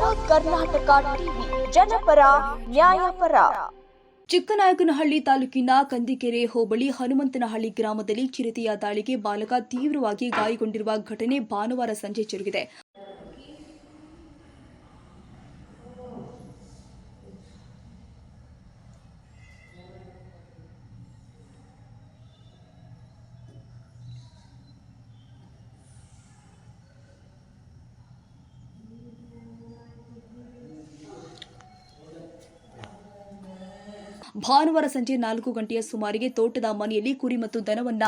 Karnataka TV, ಜನಪರ, ನ್ಯಾಯಪರ. ಚಿಕ್ಕನಾಯಕನಹಳ್ಳಿ ತಾಲೂಕಿನ ಕಂದಿಕೆರೆ ಹೋಬಳಿ ಹನುಮಂತನಹಳ್ಳಿ ಗ್ರಾಮದಲ್ಲಿ ಚಿರತೆಯ ದಾಳಿಗೆ ಬಾಲಕ ತೀವ್ರವಾಗಿ ಗಾಯಗೊಂಡಿರುವ ಘಟನೆ ಭಾನುವಾರ ಸಂಜೆ ಜರುಗಿದೆ. ಭಾನುವಾರ ಸಂಜೆ ನಾಲ್ಕು ಗಂಟೆಯ ಸುಮಾರಿಗೆ ತೋಟದ ಮನೆಯಲ್ಲಿ ಕುರಿ ಮತ್ತು ದನವನ್ನ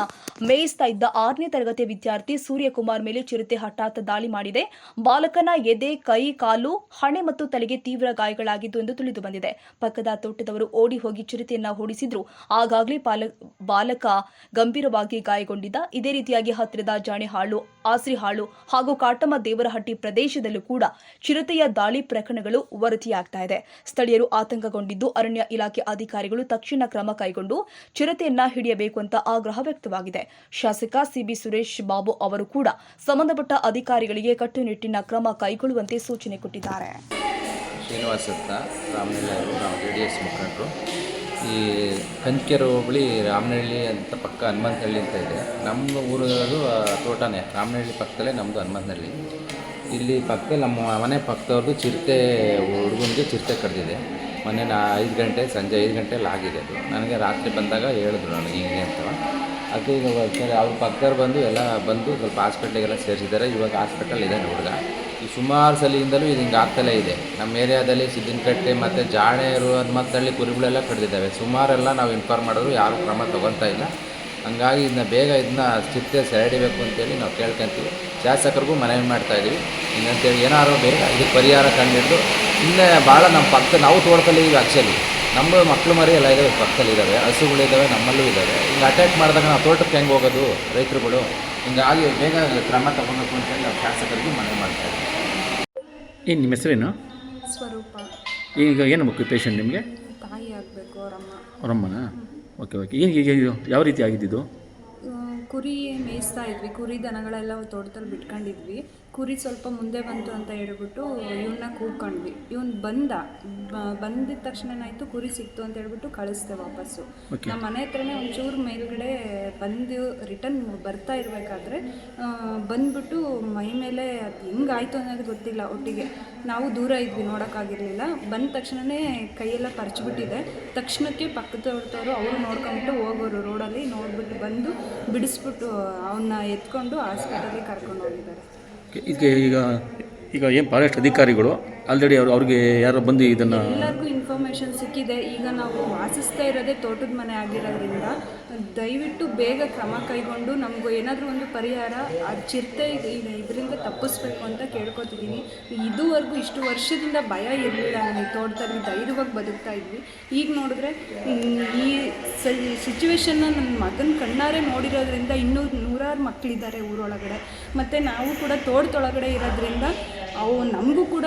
ಮೇಯಿಸ್ತಾ ಇದ್ದ ಆರನೇ ತರಗತಿಯ ವಿದ್ಯಾರ್ಥಿ ಸೂರ್ಯಕುಮಾರ್ ಮೇಲೆ ಚಿರತೆ ಹಠಾತ್ ದಾಳಿ ಮಾಡಿದೆ. ಬಾಲಕನ ಎದೆ, ಕೈ, ಕಾಲು, ಹಣೆ ಮತ್ತು ತಲೆಗೆ ತೀವ್ರ ಗಾಯಗಳಾಗಿದ್ದು ಎಂದು ತಿಳಿದು ಬಂದಿದೆ. ಪಕ್ಕದ ತೋಟದವರು ಓಡಿ ಹೋಗಿ ಚಿರತೆಯನ್ನ ಓಡಿಸಿದ್ರು ಆಗಾಗಲೇ ಬಾಲಕ ಗಂಭೀರವಾಗಿ ಗಾಯಗೊಂಡಿದ್ದ. ಇದೇ ರೀತಿಯಾಗಿ ಹತ್ತಿರದ ಜಾಣೆಹಾಳು, ಆಸ್ರಿಹಾಳು ಹಾಗೂ ಕಾಟಮ್ಮ ದೇವರಹಟ್ಟಿ ಪ್ರದೇಶದಲ್ಲೂ ಕೂಡ ಚಿರತೆಯ ದಾಳಿ ಪ್ರಕರಣಗಳು ವರದಿಯಾಗ್ತಾ ಇದೆ. ಸ್ಥಳೀಯರು ಆತಂಕಗೊಂಡಿದ್ದು ಅರಣ್ಯ ಇಲಾಖೆ ಅಧಿಕಾರಿಗಳು ತಕ್ಷಣ ಕ್ರಮ ಕೈಗೊಂಡು ಚಿರತೆಯನ್ನ ಹಿಡಿಯಬೇಕು ಅಂತ ಆಗ್ರಹ ವ್ಯಕ್ತವಾಗಿದೆ. ಶಾಸಕ ಸಿಬಿ ಸುರೇಶ್ ಬಾಬು ಅವರು ಕೂಡ ಸಂಬಂಧಪಟ್ಟ ಅಧಿಕಾರಿಗಳಿಗೆ ಕಟ್ಟುನಿಟ್ಟಿನ ಕ್ರಮ ಕೈಗೊಳ್ಳುವಂತೆ ಸೂಚನೆ ಕೊಟ್ಟಿದ್ದಾರೆ. ಈ ಕಂಚಿಕೆರೆ ಹೋಬಳಿ ರಾಮನಹಳ್ಳಿ ಅಂತ ಪಕ್ಕ ಹನುಮಂತಹಳ್ಳಿ ಅಂತ ಇದೆ. ನಮ್ಮ ಊರದು ತೋಟನೇ. ರಾಮನಹಳ್ಳಿ ಪಕ್ಕದಲ್ಲೇ ನಮ್ಮದು ಹನುಮಂತಹಳ್ಳಿ. ಇಲ್ಲಿ ಪಕ್ಕದಲ್ಲಿ ನಮ್ಮ ಮನೆ ಪಕ್ಕದವ್ರದ್ದು ಚಿರತೆ, ಹುಡುಗನಿಗೆ ಚಿರತೆ ಕಡ್ದಿದೆ. ಮೊನ್ನೆ ನಾ ಐದು ಗಂಟೆ, ಸಂಜೆ ಐದು ಗಂಟೆ ಆಗಿದೆ ಅದು. ನನಗೆ ರಾತ್ರಿ ಬಂದಾಗ ಹೇಳಿದ್ರು ನನಗೆ ಹಿಂಗೆ ಅಂತ. ಅದು ಈಗ ಸರಿ, ಅವ್ರ ಪಕ್ಕದವ್ರು ಬಂದು ಎಲ್ಲ ಬಂದು ಸ್ವಲ್ಪ ಹಾಸ್ಪಿಟ್ಲಿಗೆಲ್ಲ ಸೇರಿಸಿದ್ದಾರೆ. ಇವಾಗ ಹಾಸ್ಪಿಟಲ್ ಇದೆ ಹುಡುಗ. ಈ ಸುಮಾರು ಸಲಿಯಿಂದಲೂ ಇದು ಹಿಂಗೆ ಆಗ್ತಲೇ ಇದೆ. ನಮ್ಮ ಏರಿಯಾದಲ್ಲಿ ಸಿದ್ದಿನಕಟ್ಟೆ ಮತ್ತು ಜಾಣೆ ಇರುವ ಮತ್ತಳ್ಳಿ ಕುರಿಗಳೆಲ್ಲ ಕಡ್ದಿದ್ದಾವೆ. ಸುಮಾರೆಲ್ಲ ನಾವು ಇನ್ಫಾರ್ಮ್ ಮಾಡಿದ್ರು, ಯಾರೂ ಕ್ರಮ ತೊಗೊತಾ ಇಲ್ಲ. ಹಂಗಾಗಿ ಇದನ್ನ ಬೇಗ ಇದನ್ನ ಚಿರತೆ ಸೆರೆಡಿಬೇಕು ಅಂತೇಳಿ ನಾವು ಕೇಳ್ಕೊಂತೀವಿ. ಶಾಸಕರಿಗೂ ಮನವಿ ಮಾಡ್ತಾ ಇದೀವಿ. ಹಿಂಗಂತೇಳಿ ಏನಾದ್ರು ಬೇಗ ಇದಕ್ಕೆ ಪರಿಹಾರ ಕಂಡಿದ್ದು ಇನ್ನೇ ಭಾಳ ನಮ್ಮ ಪಕ್ಕ ನಾವು ತೋಟದಲ್ಲಿ ಈಗ ಆ್ಯಕ್ಚುಲಿ ನಮ್ಮ ಮಕ್ಕಳು ಮರಿ ಎಲ್ಲ ಇದಾವೆ ಪಕ್ಕದಲ್ಲಿ ಇದ್ದಾವೆ. ಹಸುಗಳಿದ್ದಾವೆ ನಮ್ಮಲ್ಲೂ ಇದ್ದಾವೆ. ಹಿಂಗೆ ಅಟ್ಯಾಕ್ ಮಾಡಿದಾಗ ನಾವು ತೋಟಕ್ಕೆ ಹೆಂಗೆ ಹೋಗೋದು ರೈತರುಗಳು? ಹಿಂಗಾಗಿ ಬೇಗ ಕ್ರಮ ತಗೊಬೇಕು ಅಂತೇಳಿ ನಾವು ಶಾಸಕರಿಗೆ ಮನವಿ ಮಾಡ್ತಾ ಇದ್ದೀವಿ ಏನು ನಿಮ್ಮ ಹೆಸರೇನು? ಸ್ವರೂಪ. ಈಗ ಏನು ಬೇಕು ಪೇಷಂಟ್ ನಿಮಗೆ? ತಾಯಿ ಆಗಬೇಕು ಅವರಮ್ಮ ಅವರಮ್ಮನ ಓಕೆ ಓಕೆ ಏನು ಈಗ ಯಾವ ರೀತಿ ಆಗಿದ್ದಿದ್ದು ಕುರಿ ಮೇಯಿಸ್ತಾ ಇದ್ವಿ. ಕುರಿ ದನಗಳೆಲ್ಲ ತೋಟದಲ್ಲಿ ಬಿಟ್ಕೊಂಡಿದ್ವಿ. ಕುರಿ ಸ್ವಲ್ಪ ಮುಂದೆ ಬಂತು ಅಂತ ಹೇಳ್ಬಿಟ್ಟು ಇವನ್ನ ಕೂಗ್ಕೊಂಡ್ವಿ ಇವನ್ ಬಂದ ಬಂದಿದ ತಕ್ಷಣ ಏನಾಯಿತು ಕುರಿ ಸಿಕ್ತು ಅಂತ ಹೇಳ್ಬಿಟ್ಟು ಕಳಿಸ್ದೆ ವಾಪಸ್ಸು. ನಮ್ಮ ಮನೆ ಹತ್ರನೇ ಒಂಚೂರು ಮೇಲ್ಗಡೆ ಬಂದು ರಿಟರ್ನ್ ಬರ್ತಾ ಇರಬೇಕಾದ್ರೆ ಬಂದ್ಬಿಟ್ಟು ಮೈ ಮೇಲೆ ಅದು ಹೆಂಗಾಯ್ತು ಅನ್ನೋದು ಗೊತ್ತಿಲ್ಲ ಒಟ್ಟಿಗೆ. ನಾವು ದೂರ ಇದ್ವಿ ನೋಡೋಕ್ಕಾಗಿರಲಿಲ್ಲ. ಬಂದ ತಕ್ಷಣವೇ ಕೈಯೆಲ್ಲ ಪರ್ಚ್ಬಿಟ್ಟಿದೆ. ತಕ್ಷಣಕ್ಕೆ ಪಕ್ಕದವ್ರದವರು ಅವರು ನೋಡ್ಕೊಂಬಿಟ್ಟು ಹೋಗೋರು ರೋಡಲ್ಲಿ ನೋಡ್ಬಿಟ್ಟು ಬಂದು ಬಿಡಿಸ್ಬಿಟ್ಟು ಅವನ್ನ ಎತ್ಕೊಂಡು ಹಾಸ್ಪಿಟಲ್ಗೆ ಕರ್ಕೊಂಡು ಹೋಗಿದ್ದಾರೆ. ಇದಕ್ಕೆ ಈಗ ಈಗ ಏನು ಫಾರೆಸ್ಟ್ ಅಧಿಕಾರಿಗಳು ಆಲ್ರೆಡಿ ಅವ್ರು, ಅವ್ರಿಗೆ ಯಾರೋ ಬಂದು ಇದನ್ನು ಎಲ್ಲರಿಗೂ ಇನ್ಫಾರ್ಮೇಷನ್ ಸಿಕ್ಕಿದೆ. ಈಗ ನಾವು ವಾಸಿಸ್ತಾ ಇರೋದೇ ತೋಟದ ಮನೆ ಆಗಿರೋದ್ರಿಂದ, ದಯವಿಟ್ಟು ಬೇಗ ಕ್ರಮ ಕೈಗೊಂಡು ನಮಗೂ ಏನಾದರೂ ಒಂದು ಪರಿಹಾರ, ಆ ಚಿರತೆ ಈಗ ಇದರಿಂದ ತಪ್ಪಿಸ್ಬೇಕು ಅಂತ ಕೇಳ್ಕೊತಿದ್ದೀನಿ. ಇದುವರೆಗೂ ಇಷ್ಟು ವರ್ಷದಿಂದ ಭಯ ಇರಲಿಲ್ಲ ನನಗೆ ತೋಟದಲ್ಲಿ, ಧೈರ್ಯವಾಗಿ ಬದುಕ್ತಾ ಇದ್ವಿ. ಈಗ ನೋಡಿದ್ರೆ ಈ ಸಿಚುವೇಶನ್ನ ನನ್ನ ಮಗನ ಕಣ್ಣಾರೆ ನೋಡಿರೋದ್ರಿಂದ ಇನ್ನೂ ನೂರಾರು ಮಕ್ಕಳಿದ್ದಾರೆ ಊರೊಳಗಡೆ. ಮತ್ತು ನಾವು ಕೂಡ ತೋಟದೊಳಗಡೆ ಇರೋದ್ರಿಂದ ಅವು ನಮಗೂ ಕೂಡ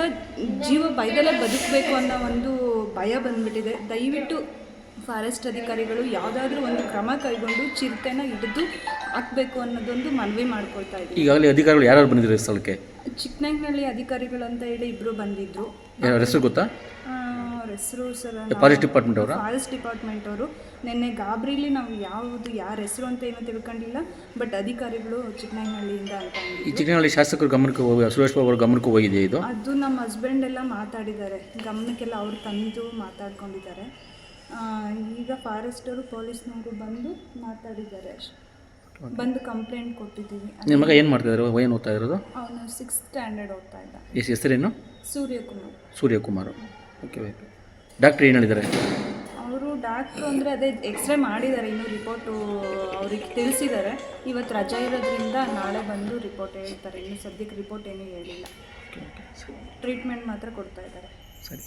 ಜೀವ ಭಯದಲ್ಲೇ ಬದುಕಬೇಕು ಅನ್ನೋ ಒಂದು ಭಯ ಬಂದ್ಬಿಟ್ಟಿದೆ. ದಯವಿಟ್ಟು ಫಾರೆಸ್ಟ್ ಅಧಿಕಾರಿಗಳು ಯಾವುದಾದ್ರೂ ಒಂದು ಕ್ರಮ ಕೈಗೊಂಡು ಚಿರತೆನ ಹಿಡಿದು ಹಾಕಬೇಕು ಅನ್ನೋದೊಂದು ಮನವಿ ಮಾಡ್ಕೊಳ್ತಾ ಇದ್ದೀವಿ. ಈಗಾಗಲೇ ಅಧಿಕಾರಿಗಳು ಯಾರು ಬಂದಿದ್ದಾರೆ ಸ್ಥಳಕ್ಕೆ? ಚಿಕ್ಕನಹಳ್ಳಿ ಅಧಿಕಾರಿಗಳು ಅಂತ ಹೇಳಿ ಇಬ್ಬರು ಬಂದಿದ್ದರು ಹೆಸರು ಗೊತ್ತಾ? ಅವ್ರ ಹೆಸರು ಸರ್ ಫಾರೆಸ್ಟ್ ಡಿಪಾರ್ಟ್ಮೆಂಟ್ ಅವರು? ಫಾರೆಸ್ಟ್ ಡಿಪಾರ್ಟ್ಮೆಂಟ್ ಅವರು. ನಿನ್ನೆ ಗಾಬರಿಲಿ ನಾವು ಯಾವುದು ಯಾರ ಹೆಸರು ಅಂತ ಏನೋ ತಿಳ್ಕೊಂಡಿಲ್ಲ ಬಟ್ ಅಧಿಕಾರಿಗಳು ಚಿಕ್ಕನಹಳ್ಳಿಯಿಂದ ಅಂತ. ಈ ಚಿಕ್ಕನಹಳ್ಳಿ ಶಾಸಕರು ಗಮನಕ್ಕೆ ಹೋಗಿ ಸುರೇಶ್ ಬಾಬು ಅವ್ರ ಗಮನಕ್ಕೆ ಹೋಗಿದೆ ಇದು? ಅದು ನಮ್ಮ ಹಸ್ಬೆಂಡ್ ಎಲ್ಲ ಮಾತಾಡಿದ್ದಾರೆ. ಗಮನಕ್ಕೆಲ್ಲ ಅವ್ರು ತಂದು ಮಾತಾಡ್ಕೊಂಡಿದ್ದಾರೆ. ಈಗ ಫಾರೆಸ್ಟರು ಪೊಲೀಸ್ನವರು ಬಂದು ಮಾತಾಡಿದ್ದಾರೆ. ಬಂದು ಕಂಪ್ಲೇಂಟ್ ಕೊಟ್ಟಿದ್ದೀವಿ. ನಿಮ್ಮ ಮಗ ಏನು ಮಾಡ್ತಾ ಇದ್ದಾರೆ ಏನು ಓದ್ತಾ ಇರೋದು? ಅವನು ಸಿಕ್ಸ್ ಸ್ಟ್ಯಾಂಡರ್ಡ್ ಓದ್ತಾ ಇದ್ದ ಎಷ್ಟು ಹೆಸರೇನು? Suryakumar. Suryakumar. Okay okay doctor ಏನು ಹೇಳಿದ್ದಾರೆ? ಅವರು ಡಾಕ್ಟ್ರು ಅಂದರೆ ಅದೇ ಎಕ್ಸ್ರೇ ಮಾಡಿದ್ದಾರೆ ಇನ್ನೂ ರಿಪೋರ್ಟು ಅವ್ರಿಗೆ ತಿಳಿಸಿದ್ದಾರೆ. ಇವತ್ತು ರಜೆ ಇರೋದ್ರಿಂದ ನಾಳೆ ಬಂದು ರಿಪೋರ್ಟ್ ಹೇಳ್ತಾರೆ. ಇನ್ನು ಸದ್ಯಕ್ಕೆ ರಿಪೋರ್ಟ್ ಏನೂ ಹೇಳಿಲ್ಲ. ಟ್ರೀಟ್ಮೆಂಟ್ ಮಾತ್ರ ಕೊಡ್ತಾ ಇದ್ದಾರೆ. ಸರಿ.